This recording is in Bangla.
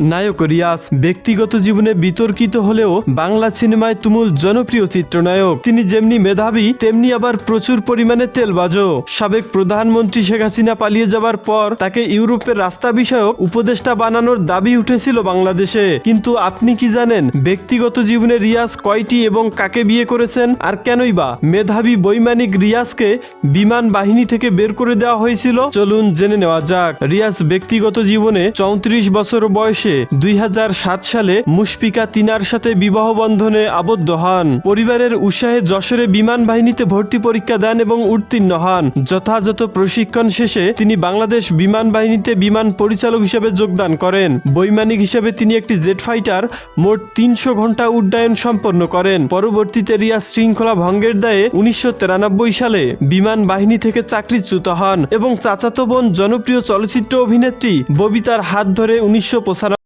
নায়ক রিয়াজ ব্যক্তিগত জীবনে বিতর্কিত হলেও বাংলা সিনেমায় তুমুল জনপ্রিয় চিত্রনায়ক। তিনি যেমনি মেধাবী, তেমনি আবার প্রচুর পরিমাণে তেলবাজও। সাবেক প্রধানমন্ত্রী শেখ হাসিনা পালিয়ে যাবার পর তাকে ইউরোপের রাস্তা বিষয়ক উপদেষ্টা বানানোর দাবি উঠেছিল বাংলাদেশে। কিন্তু আপনি কি জানেন, ব্যক্তিগত জীবনে রিয়াজ কয়টি এবং কাকে বিয়ে করেছেন আর কেনই বা? মেধাবী বৈমানিক রিয়াজকে বিমান বাহিনী থেকে বের করে দেওয়া হয়েছিল? চলুন জেনে নেওয়া যাক। রিয়াজ ব্যক্তিগত জীবনে চৌত্রিশ বছর বয়সে দুই হাজার সাত সালে মুশফিকা তিনার সাথে বিবাহ বন্ধনে আবদ্ধ হন। পরিবারের উৎসাহে যশোরে বিমান বাহিনীতে ভর্তি পরীক্ষা দেন এবং উত্তীর্ণ হন। যথাযথ প্রশিক্ষণ শেষে তিনি বাংলাদেশ বিমান বাহিনীতে বিমান পরিচালক হিসেবে যোগদান করেন। বৈমানিক হিসেবে তিনি একটি জেট ফাইটার, মোট তিনশো ঘণ্টা উড্ডয়ন সম্পন্ন করেন। পরবর্তীতে রিয়া শৃঙ্খলা ভঙ্গের দায়ে উনিশশো তিরানব্বই সালে বিমান বাহিনী থেকে চাকরিচ্যুত হন এবং চাচাতো বোন জনপ্রিয় চলচ্চিত্র অভিনেত্রী ববিতার হাত ধরে উনিশশো